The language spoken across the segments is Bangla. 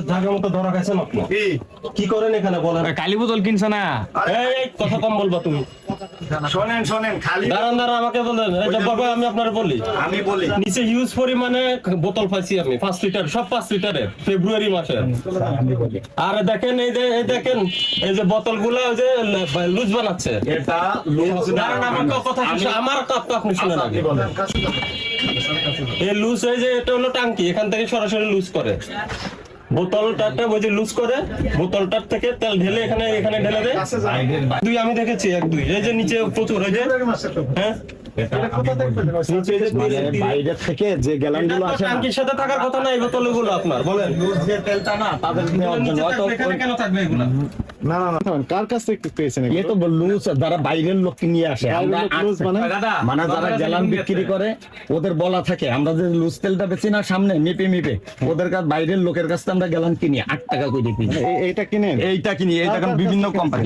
জায়গার মতো ধরা গেছেন আপনি কি? করেন এখানে বলেন? কালী বোতল কিনছে না? এই এই, কথা কম বলবা তুমি। শোনেন শোনেন খালি দাঁড়ান দাঁড়ান আমাকে বলেন এই আমি আপনার বলি। আমি বলি। নিচে হিউজ পরিমাণে বোতল পাইছি আমি পাঁচ লিটার সব পাঁচ লিটারের ফেব্রুয়ারি মাসে। আর দেখেন এই যে এই দেখেন এই যে বোতলগুলো ওই যে লুজ বানাচ্ছে। এটা লুজ দাঁড়ান আমার কথা শুনে- আমার কথা আপনি শুনে আপনি বলেন। এই লুজ এই যে এটা হলো টাঙ্কি এখান থেকে সরাসরি লুজ করে। বোতলটাতে ওই যে লুজ করে বোতলটার থেকে তেল ঢেলে এখানে এখানে ঢেলে দেয় দুই আমি দেখেছি এক দুই এই যে নিচে প্রচুর এই যে হ্যাঁ নিচে এই যে মানে তিন- তিন- বাইরে থেকে যে গ্যালানগুলো তো আসে সাথে থাকার কথা না এই বোতলগুলো আপনার বলেন। যে তেলটা না তাদের নেওয়ার জন্য নিচে হয়তো থাকবে, এখানে কেন থাকবে এগুলা? না না না কার কাছ থেকে পেয়েছেন এ তো লুজ যারা বাইরের লোক নিয়ে আসে আমরা লুজ মানে মানে যারা গ্যালান বিক্রি করে ওদের বলা থাকে আমরা যে লুজ তেলটা বেচি না সামনে মিপে মিপে ওদের কাছে বাইরের লোকের কাছ থেকে আমরা গ্যালান কিনি আট টাকা করে কিনি। এইটা কিনেন? এইটা কিনি এইটা বিভিন্ন কোম্পানি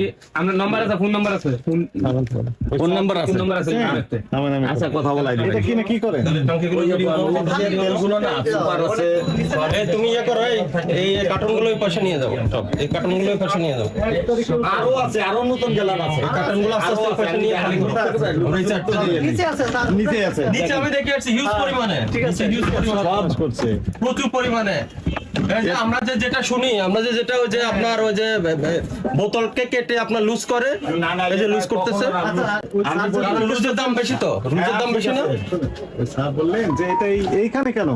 নাম্বার আছে ফোন নাম্বার আছে? ফোন নাম্বার আছে। ফোন নাম্বার আছে। আমার আচ্ছা কথা বলাই এটা কিনে কি যদি- তেলগুলো না সুপার আছে। তুমি ইয়ে করো এই এই ওই পাশে নিয়ে যাও সব। এই কার্টুনগুলো ওই পাশে নিয়ে যাও। আরও আছে আরও নতুন গ্যালান আছে। এই কার্টুনগুলো আস্তে আস্তে পাশে নিয়ে খালি করো চারটে দিয়ে দিই। নিচে আছে। নিচে আমি দেখে আসছি হিউজ পরিমাণে। ঠিক আছে। হিউজ পরিমাণে। করছে। প্রচুর পরিমাণে। আমরা যে যেটা শুনি আমরা যে যেটা ওই যে আপনার ওই যে বোতলকে কেটে আপনার লুজ করে এই যে লুজ করতেছে। লুজের দাম বেশি তো লুজের দাম বেশি না? স্যার বললেন যে এটা এইখানে কেন?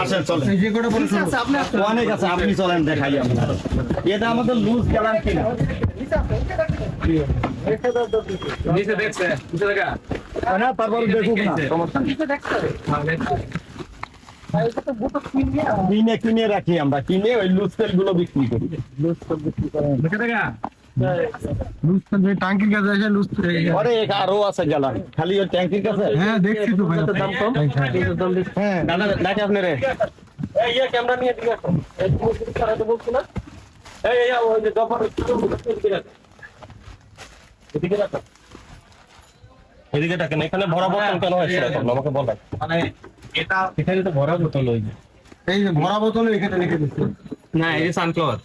আপনি চলেন। অনেক আছে আপনি চলেন দেখাই এটা আমাদের লুজ গ্যালান কিনা? নিচে দেখছে নিচে দেখা। না তারপর দেখুক না। সমস্যা নেই। কিনে কিনে রাখি আমরা। কিনে ওই লুজগুলো বিক্রি করি। দেখে দেখা। লুজ কাছে এসে লুজ আরে এক আরও আছে খালি ওই ট্যাঙ্কির কাছে? হ্যাঁ দেখছি তো ভাই। দাম কম? হ্যাঁ। দাদা দেখে আপনি রে। এই ক্যামেরা নিয়ে দিকে আসো। এই বলছো না? এই, ওই যে এদিকে রাখো। এদিকে রাখেন এখানে ভরা বোতল কেন হয়েছে এখন আমাকে বলেন মানে এটা এখানে তো ভরা বোতল ওই এই যে ভরা বোতল এখানে রেখে দিচ্ছে। না এই যে সানফ্লাওয়ার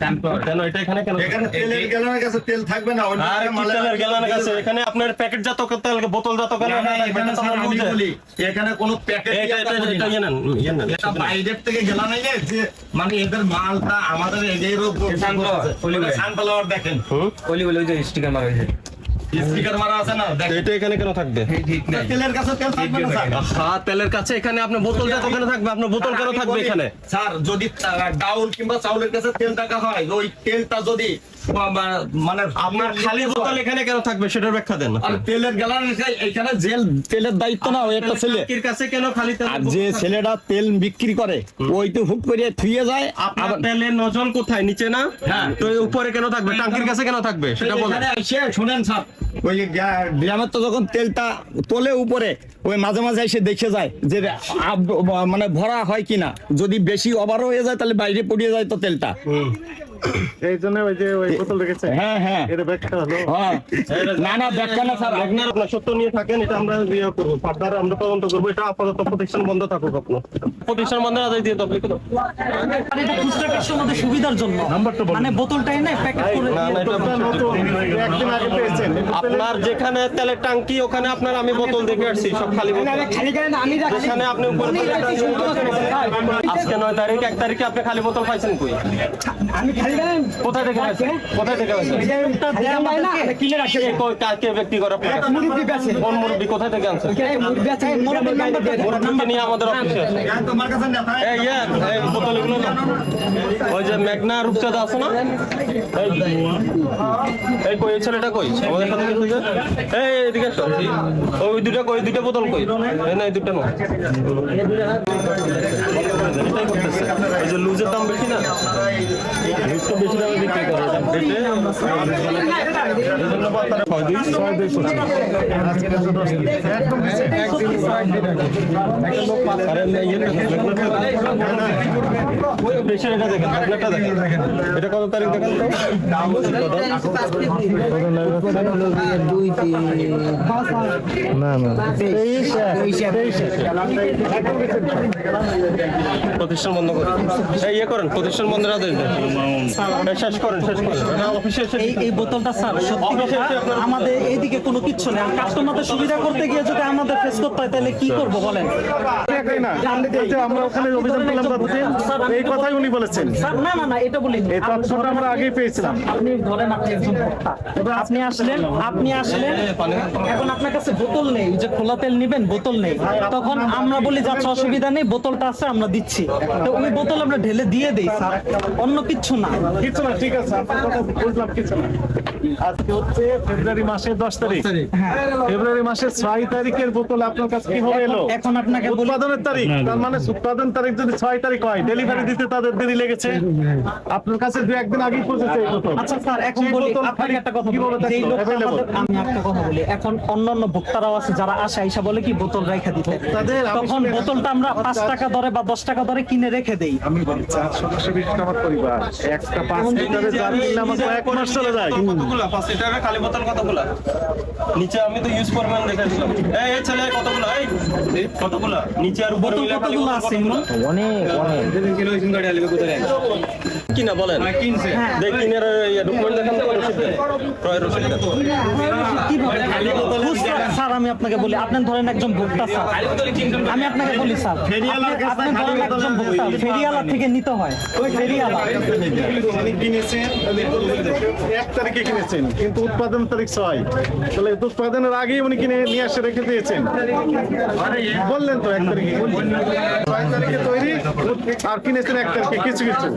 সানফ্লাওয়ার কেন এটা এখানে কেন? এখানে তেলের গ্যালানের কাছে তেল থাকবে না অন্য আর কি মালের তেলের গেলানের কাছে? এখানে আপনার প্যাকেট জাত তেল বোতল জাত কেন এখানে আমি বলি, এখানে কোনো প্যাকেট এটা এটা এটা ইয়ে নেন ইয়ে এটা বাইরের থেকে গেলা নাই যে, যে মানে এদের মালটা আমাদের এই sunflower, olive সানফ্লাওয়ার দেখেন। হুম? ওলি ওলি ওই যে স্টিকার মারা হয়েছে। স্পিকার মারা আছে না এটা এখানে কেন থাকবে? তেলের কাছে তেল থাকবে না হ্যাঁ তেলের কাছে এখানে আপনার বোতল কেন থাকবে আপনার বোতল কেন থাকবে এখানে? স্যার যদি ডাউল কিংবা চাউলের কাছে তেল টাকা হয় ওই তেলটা যদি মানে আপনার খালি বোতল এখানে কেন থাকবে সেটার ব্যাখ্যা দেন। আর তেলের এখানে জেল তেলের দায়িত্ব না ওই একটা ছেলে। কাছে কেন খালি তেল আর যে ছেলেটা তেল বিক্রি করে ওই তো হুক করে থুয়ে যায় আপনার তেলের নজল কোথায়? নিচে না? হ্যাঁ। তো উপরে কেন থাকবে? টাঙ্কির কাছে কেন থাকবে? সেটা বলেন। শুনেন স্যার। ওই ড্রামের তো যখন তেলটা তোলে উপরে ওই মাঝে মাঝে এসে দেখে যায় যে মানে ভরা হয় কিনা। যদি বেশি ওভার হয়ে যায় তাহলে বাইরে পড়িয়ে যায় তো তেলটা। এই জন্য ওই যে ওই বোতল রেখেছে। হ্যাঁ হ্যাঁ। এটা ব্যাখ্যা হলো। হ্যাঁ না না ব্যাখ্যা না স্যার। আপনার আপনার সত্য নিয়ে থাকেন এটা আমরা ইয়ে করব। ফার্দার আমরা তদন্ত করব এটা আপাতত প্রতিষ্ঠান বন্ধ থাকুক আপনার। প্রতিষ্ঠান বন্ধ আদায় দিয়ে তবে লিখে দাও। এটা খুচরা কাস্টমারদের সুবিধার জন্য? মানে বোতলটা এনে প্যাকেট করে না, না, এটা একদিন আগে পেয়েছেন। আপনার যেখানে তেলের টাঙ্কি ওখানে আপনার আমি বোতল দেখে আসছি সব খালি বোতল। খালি করেন আমি রাখছি। যেখানে আপনি উপরে আজকে নয় তারিখ এক তারিখে আপনি খালি বোতল পাইছেন কই? আমি খালি করেন থেকে পাইছেন কোথায় থেকে পাইছেন কিনে রাখছে কাকে ব্যক্তি করে মুরব্বি বেচে কোন মুরব্বী কোথায় থেকে আনছেন? মুরব্বি বেচে মুরব্বির নাম্বার দিয়ে দেন। মুরব্বীকে নিয়ে আমাদের অফিসে তোমার কাছে এই ইয়ে, এই বোতল না। ওই যে মেঘনা রূপচাঁদা আছে না? এই কই এই ছেলেটা কই? আমাদের সাথে এই এদিকে আসো। ওই দুটো কই দুটো বোতল কই? এই না এই দুটো না। এই যে লুজের দাম বেশি না? বেশি দামে বিক্রি করে এটা কত তারিখ প্রতিষ্ঠান বন্ধ করেন ইয়ে করেন, প্রতিষ্ঠান বন্ধের আদেশ শেষ করেন শেষ করেন। এই এই বোতলটা স্যার সত্যি কথা আমাদের এইদিকে কোনো কিচ্ছু নেই। কাস্টমারদের সুবিধা করতে গিয়ে যদি আমাদের ফেস করতে হয় তাহলে কি করব বলেন? আমরা ওখানে অভিযান করলাম এই কথাই উনি বলেছেন। না না না এটা বলিনি। এই তথ্যটা আমরা আগেই পেয়েছিলাম। আপনি ধরেন আপনি একজন আপনি আসলেন আপনি আসলেন। এখন আপনার কাছে বোতল নেই। যে খোলা তেল নিবেন বোতল নেই। তখন আমরা বলি যাচ্ছে অসুবিধা নেই বোতলটা আছে আমরা দিচ্ছি। তো ওই বোতল আমরা ঢেলে দিয়ে দেই স্যার। অন্য কিচ্ছু না। কিছু না ঠিক আছে কথা বুঝলাম কিছু না। আজকে হচ্ছে ফেব্রুয়ারি মাসের দশ তারিখ। ফেব্রুয়ারি মাসের ছয় তারিখের বোতল আপনার কাছে কীভাবে এলো? এখন আপনাকে উৎপাদনের তারিখ তার মানে উৎপাদন তারিখ যদি ছয় তারিখ হয় ডেলিভারি দিতে তাদের দেরি লেগেছে। আপনার কাছে দু একদিন আগেই পৌঁছেছে আচ্ছা স্যার এখন বলি আপনাকে একটা কথা বলি। যেই? আমাদের- আমি একটা কথা বলি এখন অন্যান্য ভোক্তারাও আছে যারা আসে আইসা বলে কি বোতল রেখে দিতে। তখন বোতলটা আমরা পাঁচ টাকা দরে বা দশ টাকা দরে কিনে রেখে দেই। আমি বলি চার সদস্য বিশিষ্ট আমার পরিবার একটা পাঁচ লিটারে জাল কিনলে আমার কয়েক মাস চলে যায়। কতগুলা? পাঁচ এটা বোতল কতগুলা? নিচে আমি তো ইউজ পরিমাণ দেখে দিলাম এই এই ছেলে কতগুলা? এই কতগুলা? নিচে আর উপরে বোতল মিলে খালি কতগুলো গাড়ি আলিবে কতগুলা? কিনা বলেন? দেখ কিনের ডকুমেন্ট দেখান তো রসিদ দেন। রসিদ স্যার আমি আপনাকে বলি আপনি ধরেন একজন ভোক্তা স্যার। আমি আপনাকে বলি স্যার আপনি- ধরেন একজন ভোক্তা হবে। ফেরিয়ালা থেকে নিতে হয় ফেরিয়ালা যিনি কিনেছেন এক তারিখে কিনেছেন কিন্তু উৎপাদন তারিখ ছয়। তাহলে উৎপাদনের আগেই উনি কিনে নিয়ে আসে রেখে দিয়েছেন। বললেন তো এক তারিখে। ছয় তারিখে তৈরি আর কিনেছেন এক তারিখে কিছু কিছু।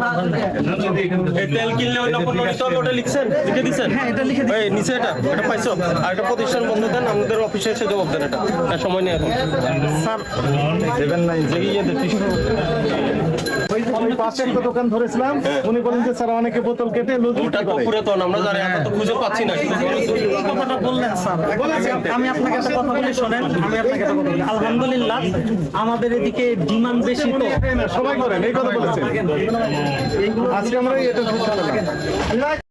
তেল কিনলে ওই নম্বর নোটিশ ওটা লিখছেন? লিখে দিছেন? হ্যাঁ, এটা লিখে দিছি। নিচে এটা এটা পাইছো? আর একটা প্রতিষ্ঠান বন্ধ দেন আমাদের অফিসে এসে জবাব দেন এটা। সময় নেই এখন। স্যার দেবেন নাই যে ইয়ে ওই পাশে একটা দোকান ধরেছিলাম উনি বলেন যে স্যার অনেকে বোতল কেটে লুজ ওটা তো পুরাতন আমরা জানি আমরা তো খুঁজে পাচ্ছি না এই কথাটা বললেন স্যার। আমি আপনাকে একটা কথা বলি শোনেন আমি আপনাকে একটা কথা বলি। আলহামদুলিল্লাহ আমাদের এদিকে ডিমান্ড বেশি তো। সবাই করেন এই কথা বলেছেন। আজকে আমরা এটা